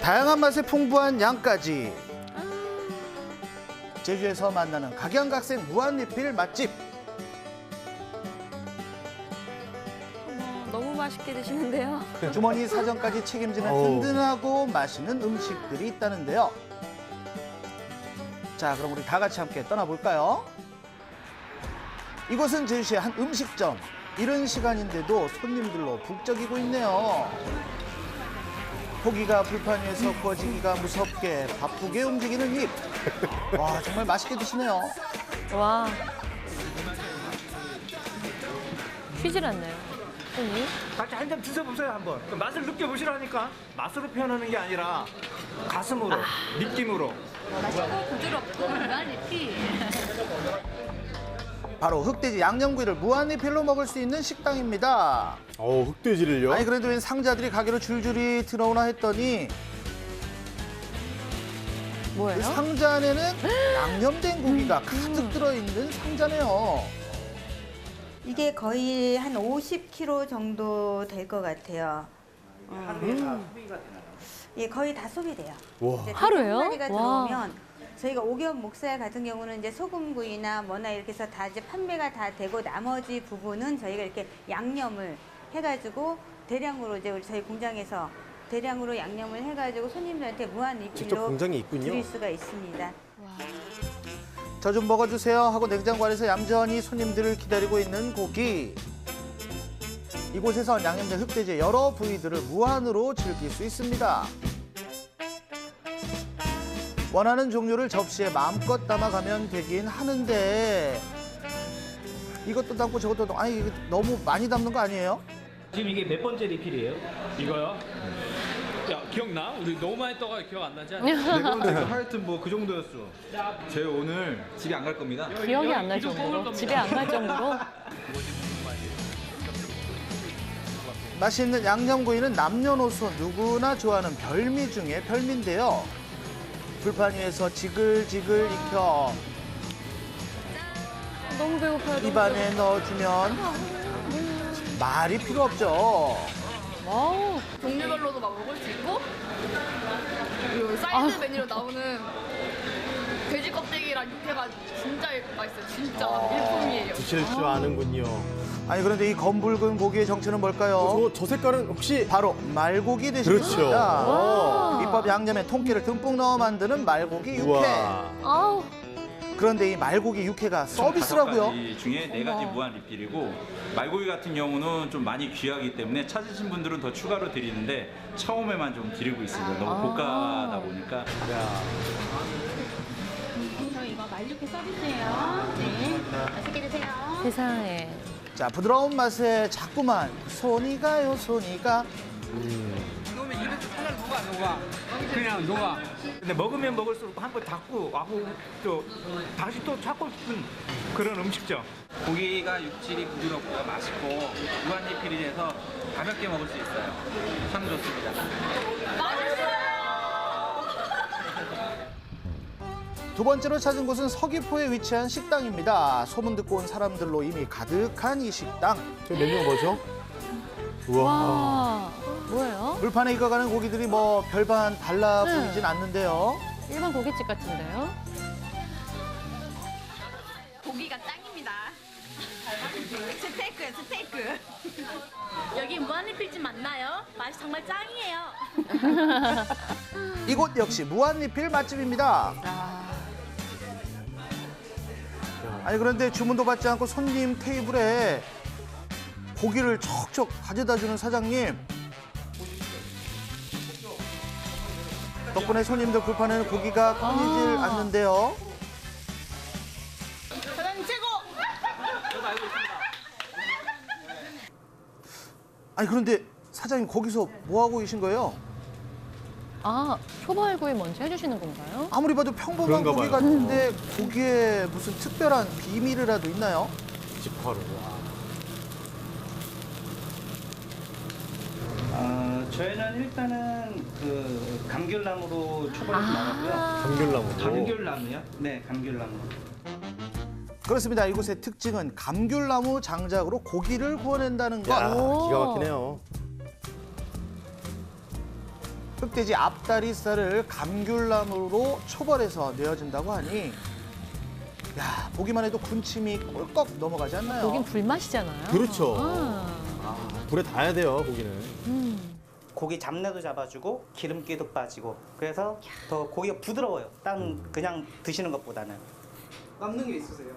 다양한 맛에 풍부한 양까지 제주에서 만나는 각양각색 무한리필 맛집 어머, 너무 맛있게 드시는데요. 주머니 사정까지 책임지는. 든든하고 맛있는 음식들이 있다는데요. 자, 그럼 우리 다 같이 함께 떠나볼까요? 이곳은 제주시의 한 음식점. 이른 시간인데도 손님들로 북적이고 있네요. 고기가 불판 위에서 구워지기가 무섭게 바쁘게 움직이는 입. 와, 정말 맛있게 드시네요. 와. 쉬질 않네요. 손이. 같이 한 잔 드셔보세요 한번 그 맛을 느껴보시라니까 맛으로 표현하는 게 아니라 가슴으로 느낌으로 바로 흑돼지 양념구이를 무한리필로 먹을 수 있는 식당입니다. 어 흑돼지를요? 아니 그래도 웬 상자들이 가게로 줄줄이 들어오나 했더니 그 뭐예요? 상자 안에는 양념된 고기가 가득 들어있는 상자네요. 이게 거의 한 50kg 정도 될 것 같아요. 음. 예, 거의 다 소비돼요. 와. 하루에요? 한 마리가 와. 들어오면 저희가 오겹 목살 같은 경우는 이제 소금구이나 뭐나 이렇게 해서 다 이제 판매가 다 되고 나머지 부분은 저희가 이렇게 양념을 해가지고 대량으로 이제 우리 저희 공장에서 대량으로 양념을 해가지고 손님들한테 무한 직접 리필로 공장이 있군요. 드릴 수가 있습니다. 저 좀 먹어주세요 하고 냉장고 안에서 얌전히 손님들을 기다리고 있는 고기. 이곳에선 양념된 흑돼지의 여러 부위들을 무한으로 즐길 수 있습니다. 원하는 종류를 접시에 마음껏 담아가면 되긴 하는데 이것도 담고 저것도 담고 아니 이거 너무 많이 담는 거 아니에요? 지금 이게 몇 번째 리필이에요? 이거요? 야 기억나? 우리 너무 많이 떠가 기억 안 나지 않아? 네 번째가 하여튼 뭐 그 정도였어. 제 오늘 집에 안 갈 겁니다. 기억이 안 날 정도로. 집에 안 갈 정도로. 맛있는 양념구이는 남녀노소 누구나 좋아하는 별미 중에 별미인데요. 불판 위에서 지글지글 익혀 너무 배고파요. 너무 입안에 넣어주면 말이 필요 없죠. 와우. 종류별로도 막 먹을 수 있고 그리고 사이드 메뉴로 나오는 돼지 껍데기랑 육회가 진짜 맛있어요. 진짜 일품이에요. 드실 줄 아는군요. 아니 그런데 이 검붉은 고기의 정체는 뭘까요? 저, 저 색깔은 혹시 바로 말고기 되시겠습니다. 그렇죠. 와. 밑밥 양념에 통깨를 듬뿍 넣어 만드는 말고기 육회. 우와. 아우. 그런데 이 말고기 육회가 서비스라고요. 가지 중에 네 가지. 무한 리필이고 말고기 같은 경우는 좀 많이 귀하기 때문에 찾으신 분들은 더 추가로 드리는데 처음에만 좀 드리고 있습니다. 너무 아. 고가다 보니까 저 이거 말육회 서비스예요. 네. 맛있게 드세요. 세상에. 자 부드러운 맛에 자꾸만 손이 가요 손이 가. 그냥 녹아 근데 먹으면 먹을수록 한 번 닫고 와고 또 다시 또 찾고 싶은 그런 음식점 고기가 육질이 부드럽고 맛있고 무한 리필이 돼서 가볍게 먹을 수 있어요. 참 좋습니다. 두 번째로 찾은 곳은 서귀포에 위치한 식당입니다. 소문 듣고 온 사람들로 이미 가득한 이 식당. 저 메뉴가 뭐죠? 우와. 와. 뭐예요? 물판에 익어가는 고기들이 뭐 별반 달라 네. 보이진 않는데요. 일반 고깃집 같은데요? 고기가 짱입니다. 스테이크요, 스테이크. 여기 무한리필집 맞나요? 맛이 정말 짱이에요. 이곳 역시 무한리필 맛집입니다. 아니 그런데 주문도 받지 않고 손님 테이블에 고기를 척척 가져다 주는 사장님. 덕분에 손님들 불판에는 고기가 끊이질 아. 않는데요. 사장님 최고! 아니 그런데 사장님 거기서 뭐 하고 계신 거예요? 아, 초벌구이 먼저 해주시는 건가요? 아무리 봐도 평범한 그런가 고기 봐요. 같은데 고기에 무슨 특별한 비밀이라도 있나요? 직화로. 와. 어, 저희는 일단은 그 감귤나무로 초벌이 아. 나가고요. 감귤나무로. 감귤나무요? 네, 감귤나무. 그렇습니다. 이곳의 특징은 감귤나무 장작으로 고기를 구워낸다는 것. 오. 기가 막히네요. 흑돼지 앞다리살을 감귤나무로 초벌해서 내어준다고 하니 야 보기만 해도 군침이 꼴꺽 넘어가지 않나요? 여긴 불맛이잖아요. 그렇죠. 아. 아, 불에 닿아야 돼요, 고기는. 음. 고기 잡내도 잡아주고 기름기도 빠지고 그래서 더 고기가 부드러워요. 딴 그냥 드시는 것보다는. 남는 게 있으세요?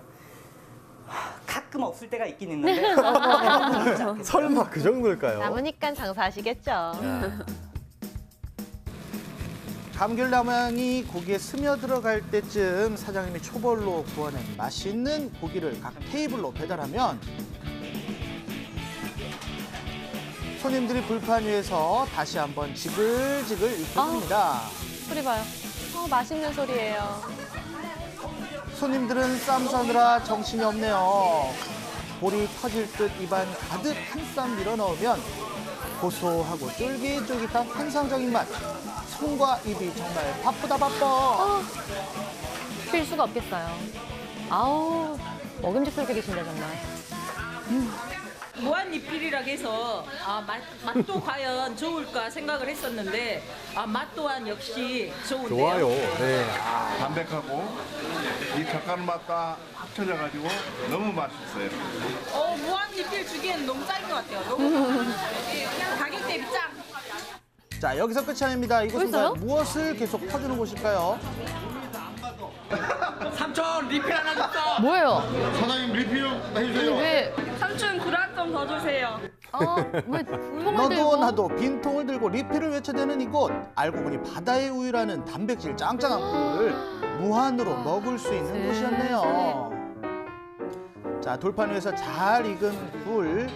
가끔 없을 때가 있긴 있는데 설마 그 정도일까요? 남으니까 장사하시겠죠. 감귤나무향이 고기에 스며 들어갈 때쯤 사장님이 초벌로 구워낸 맛있는 고기를 각 테이블로 배달하면 손님들이 불판 위에서 다시 한번 지글지글 익혀줍니다. 소리 봐요. 어, 맛있는 소리예요. 손님들은 쌈 싸느라 정신이 없네요. 볼이 터질 듯 입안 가득 한 쌈 밀어 넣으면 고소하고 쫄깃쫄깃한 환상적인 맛. 손과 입이 정말 바쁘다 바빠. 쉴 수가 없겠어요. 아우, 먹음직스럽게 드신다, 정말. 무한 리필이라고 해서 아, 맛, 맛도 과연 좋을까 생각을 했었는데 아, 맛 또한 역시 좋은데요. 좋아요. 네. 담백하고 이 젓갈 맛과 합쳐져 가지고 너무 맛있어요. 어, 무한 리필 주기엔 너무 짱인 것 같아요. 너무 가격 대비 짱. 자 여기서 끝이 아닙니다. 이곳은? 과연 무엇을 계속 퍼주는 곳일까요? 삼촌 리필 하나 줬어. 뭐예요? 사장님 리필 해주세요. 왜, 삼촌 구락 좀 더 주세요. 아, 왜 통을 너도 들고? 나도 빈통을 들고 리필을 외쳐대는 이곳. 알고 보니 바다의 우유라는 단백질 짱짱한 꿀을 무한으로 먹을 수 있는 세상에. 곳이었네요. 자 돌판 위에서 잘 익은 굴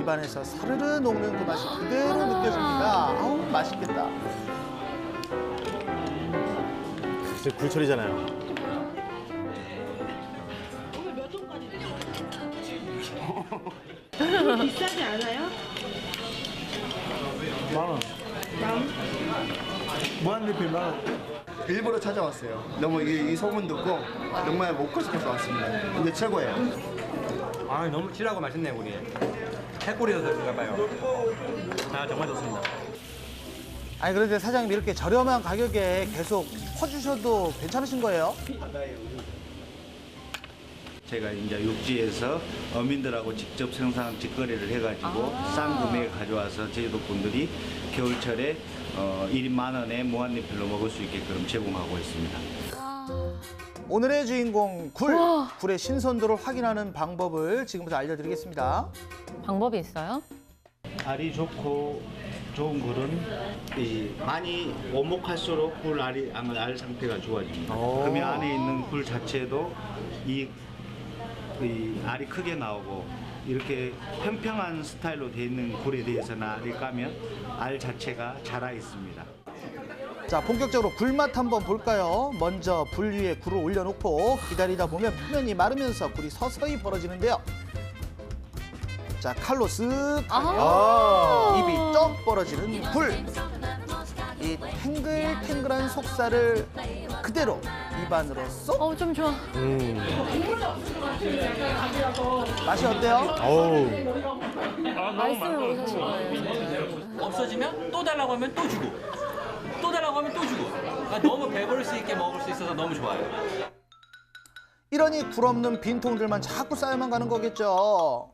입안에서 사르르 녹는 그 맛이 그대로 느껴집니다. 아우 맛있겠다. 이제 굴철이잖아요. 비싸지 않아요? 일부러 찾아왔어요. 너무 이, 이 소문 듣고 정말 먹고 싶어서 왔습니다. 근데 최고예요. 아 너무 진하고 맛있네 우리. 해골이어서 그런가 봐요. 아 정말 좋습니다. 아니 그런데 사장님 이렇게 저렴한 가격에 계속 퍼주셔도 괜찮으신 거예요? 제가 이제 육지에서 어민들하고 직접 생산 직거래를 해가지고 싼 금액에 가져와서 제주도 분들이 겨울철에 어, 1인 만 원에 무한리필로 먹을 수 있게끔 제공하고 있습니다. 오늘의 주인공 굴. 우와. 굴의 신선도를 확인하는 방법을 지금부터 알려드리겠습니다. 방법이 있어요? 알이 좋고 좋은 굴은 이 많이 오목할수록 굴 알이 알, 알 상태가 좋아집니다. 오. 그러면 안에 있는 굴 자체도 이, 이 알이 크게 나오고 이렇게 평평한 스타일로 돼 있는 굴에 대해서는 알을 까면 알 자체가 자라 있습니다. 자, 본격적으로 굴맛 한번 볼까요? 먼저 불 위에 굴을 올려놓고 기다리다 보면 표면이 마르면서 굴이 서서히 벌어지는데요. 자, 칼로 쓱 하면 아. 입이 떡 벌어지는 굴. 이 탱글탱글한 속살을 그대로 입안으로 쏙 어, 좀 좋아. 음. 맛이 어때요? 어우. 말씀을 모르시는 거예요. 없어지면 또 달라고 하면 또 주고 또 달라고 하면 또 주고. 그러니까 너무 배부를 수 있게 먹을 수 있어서 너무 좋아요. 이러니 굴 없는 빈통들만 자꾸 쌓여만 가는 거겠죠.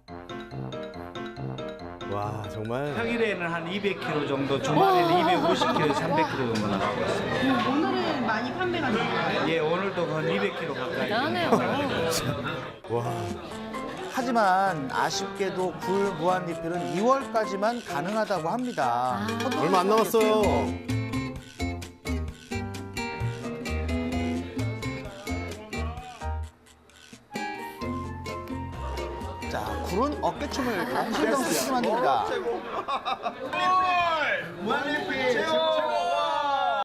와, 정말. 평일에는 한 200kg 정도, 주말에는 250kg, 300kg 정도 나가고 있어요. 오늘은 많이 판매가 돼요. 예, 오늘도 한 200kg 가까이. 대단하네요. 와. 하지만 아쉽게도 굴 무한 리필은 2월까지만 가능하다고 합니다. 얼마 안 남았어요. 어깨춤을 만듭니다. 무한리필 최고!